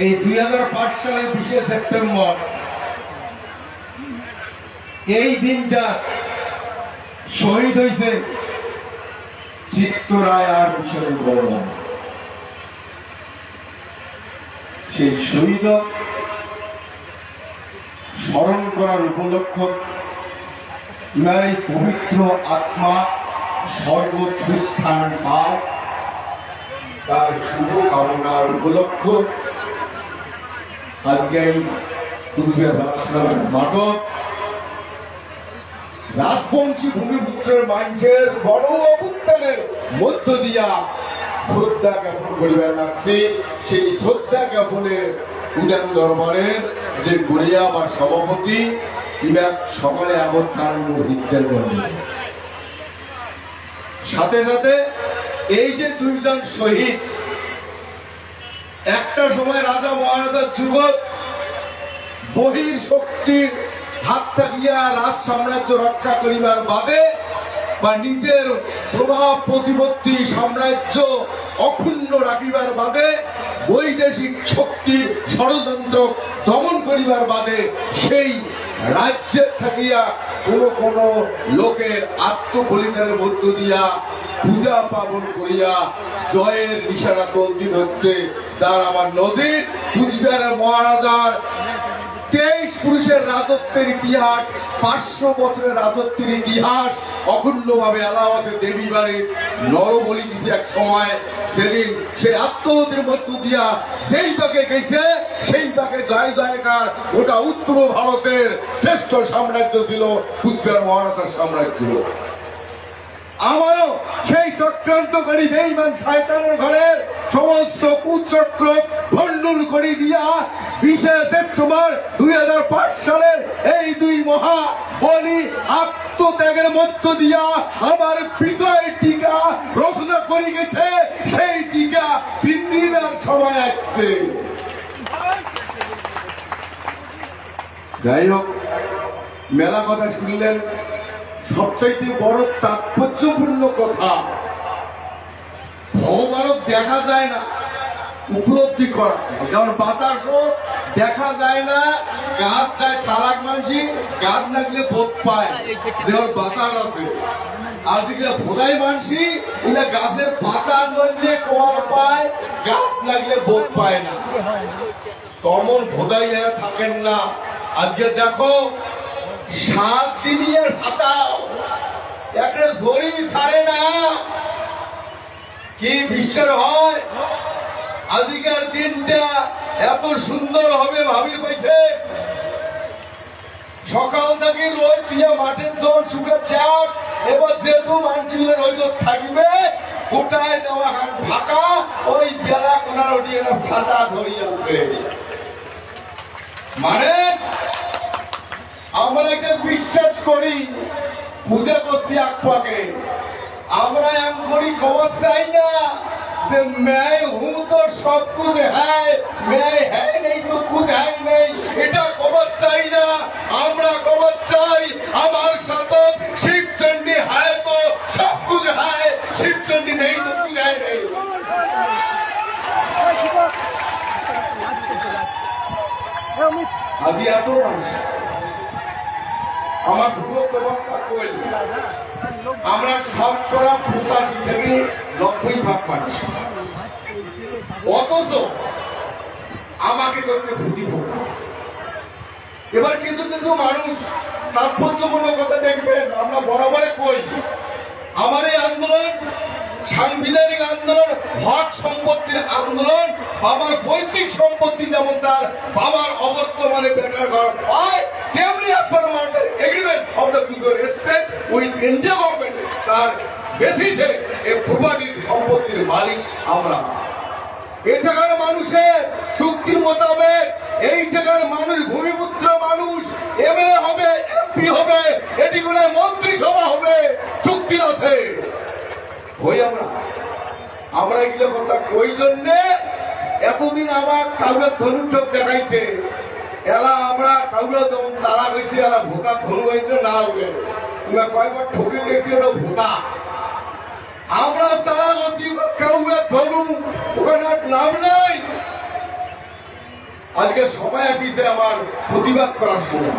এই দুই হাজার পাঁচ সালের বিশে সেপ্টেম্বর, এই দিনটা শহীদ হয়েছে চিত্তরায় আর মিশন বর্মন সেই শহীদ স্মরণ করার উপলক্ষ পবিত্র আত্মা সর্বোচ্চ স্থান পায়। তার শুভ কামনার উপলক্ষ আজকে এই কুচবিহার রাজনামের মাদক রাজবংশী ভূমিপুত্রের মানুষের বড় অভ্যুত্থানের মধ্য দিয়া শ্রদ্ধা জ্ঞাপন করিবার লাগছে সেই শ্রদ্ধা জ্ঞাপনের উদান দরবারের যে গড়িয়া বা সভাপতি ইরা সকলে অবস্থান হিজ্জের মধ্যে সাথে সাথে এই যে দুইজন শহীদ একটা সময় রাজা মহারাজার যুবক বহির শক্তির হাত থাকিয়া রাজ সাম্রাজ্য রক্ষা করিবার বাদে বা নিজের প্রভাব প্রতিপত্তি সাম্রাজ্য অক্ষুণ্ণ রাখিবার বাদে বৈদেশিক শক্তির ষড়যন্ত্র দমন করিবার বাদে সেই রাজ্যের থাকিয়া কোন কোন লোকের আত্মবলিদানের মধ্য দিয়া পূজা পাবন করিয়া জয়ের নিশানা তন্দিত হচ্ছে যার আমার নদীর কুচবিহারের মহারাজার তেইশ পুরুষের রাজত্বের ইতিহাস, পাঁচশো বছরের রাজত্বের ইতিহাস অখণ্ড ভাবে এলাহাবাদের বাড়ির নরবলি দিছে এক সময়, সেদিন সেই আত্মহতির মধ্য দিয়া সেই তাকে গেছে, সেই তাকে জয় জয়কার ওটা উত্তর ভারতের শ্রেষ্ঠ সাম্রাজ্য ছিল, কুচবিহার মহারাজার সাম্রাজ্য আমারও সেই চক্রান্তকারী বেইমান শয়তানের ঘরের সমস্ত কুচক্র ভণ্ডুল করে দিয়া বিশে সেপ্টেম্বর দুই সালের এই দুই মহা বলি আত্মত্যাগের মধ্য দিয়া আমার বিজয় টিকা রচনা করে গেছে। সেই টিকা বিন্দিবার সময় আসছে। যাই হোক, মেলা কথা শুনলেন। সবচাইতে বড় তাৎপর্যপূর্ণ কথা, ভগবানও দেখা যায় না। উপলব্ধি করা। যেমন বাতাসও দেখা যায় না, গাছ যায় সারাক মানসি গাছ লাগলে বোধ পায়। যেমন বাতাস আছে। ভোদাই থাকেন না। আজকে দেখো, সাত একটা না। কি বিশ্বের হয়। আজকের দিনটা এত সুন্দর হবে ভাবির পাইছে। সকাল থেকে রোদ দিয়ে মাঠের জল শুকে চাষ, এবার যেহেতু মানুষগুলো রোদ থাকবে গোটায় দেওয়া হাত ফাঁকা, ওই বেলা কোনার ওটি সাদা ধরি আছে। মানে আমরা একটা বিশ্বাস করি, পূজা করছি আকপাকে আমরা এম করি খবর চাই না। যে मैं हूं तो सब कुछ है मैं है नहीं तो कुछ है नहीं এটা খবর চাই না আমরা খবর চাই আমার সাথে শিব চন্ডী है तो सब कुछ है शिव चंडी नहीं तो कुछ है नहीं আজি এত মানুষ আমার ভুবক্ত বক্তা কইল আমরা শতকরা পঁচাশি থেকে নব্বই ভাগ মানুষ অথচ আমাকে করছে ভূতি ভোগ। এবার কিছু কিছু মানুষ তাৎপর্যপূর্ণ কথা দেখবেন, আমরা বরাবরে কই, আমার এই আন্দোলন, সাংবিধানিক আন্দোলন, হক সম্পত্তির আন্দোলন, বাবার পৈতৃক সম্পত্তি যেমন তার বাবার অবর্তমানে বেটার ঘর হয়, তেমনি per আমাদের agreement of the respect with India government তার বেসিসে এই প্রপার্টির সম্পত্তির মালিক আমরা। এটাকার মানুষের চুক্তির মোতাবেক এই টাকার মানুষ ভূমিপুত্র মানুষ, এমএলএ হবে, এমপি হবে এটি এটিগুলো মন্ত্রিসভা হবে, চুক্তি আছে। হই আমরা আমরা এগুলো কথা কই জন্যে? এতদিন আমার কাউকে ধনুটক দেখাইছে। এলা আমরা কাউকে যখন চালা হয়েছে এলা ভোতা ধনু হয়েছে না হবে তোমরা কয়বার ঠকে গেছি ওটা ভোতা আমরা সারা গেছি কাউকে ধরুন ওখানে নাম নাই। আজকে সময় আসিছে আমার প্রতিবাদ করার সময়।